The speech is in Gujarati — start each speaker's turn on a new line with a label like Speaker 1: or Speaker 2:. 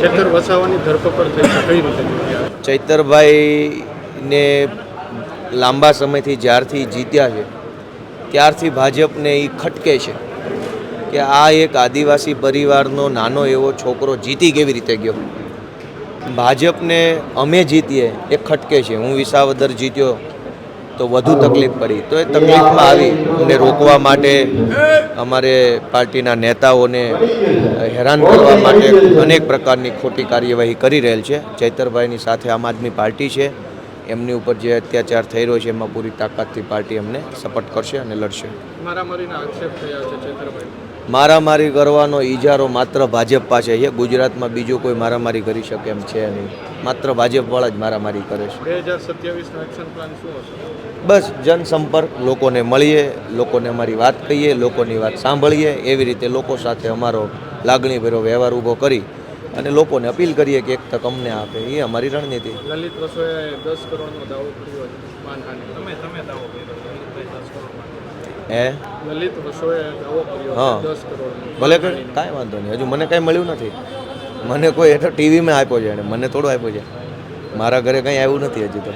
Speaker 1: ચેતર વસાવાની ધરપકડ થઈ કઈ રીતે?
Speaker 2: ચૈતરભાઈને લાંબા સમયથી જ્યારથી જીત્યા છે, ત્યારથી ભાજપને એ ખટકે છે કે આ એક આદિવાસી પરિવારનો નાનો એવો છોકરો જીતી કેવી રીતે ગયો? ભાજપને અમે જીતીએ એ ખટકે છે. હું વિસાવદર જીત્યો તો વધુ તકલીફ પડી. તો એ તકલીફમાં આવી અમને રોકવા માટે અમારે પાર્ટીના નેતાઓને હેરાન કરવા માટે અનેક પ્રકારની ખોટી કાર્યવાહી કરી રહેલ છે. ચૈતરભાઈની સાથે આમ આદમી પાર્ટી છે. એમની ઉપર જે અત્યાચાર થઈ રહ્યો છે એમાં પૂરી તાકાતથી પાર્ટી અમને સપોર્ટ કરશે અને લડશે. મારામારી કરવાનો ઈજારો માત્ર ભાજપ પાસે છે ગુજરાતમાં બીજો કોઈ મારામારી કરી શકે એમ છે નહીં. માત્ર ભાજપવાળા જ મારામારી કરે છે.
Speaker 1: બે હજાર સત્યાવીસનો એક્શન પ્લાન શું હશે?
Speaker 2: બસ જનસંપર્ક લોકોને મળીએ લોકોને અમારી વાત કહીએ લોકોની વાત સાંભળીએ એવી રીતે લોકો સાથે અમારો લાગણીભર્યો વ્યવહાર ઊભો કરી અને લોકોને અપીલ કરીએ કે એક તક અમને આપે. એ અમારી રણનીતિ.
Speaker 1: લલિત રસોયાએ દસ કરોડનો દાવો કર્યો તમે તમે દાવો
Speaker 2: હે?
Speaker 1: લલિત દાવો કર્યો. દસ
Speaker 2: ભલે કાંઈ વાંધો નહીં. હજુ મને કાંઈ મળ્યું નથી. મને કોઈ એટલે ટીવીમાં આપ્યો છે એણે મને થોડો આપ્યો છે. મારા ઘરે કંઈ આવ્યું નથી હજુ તો.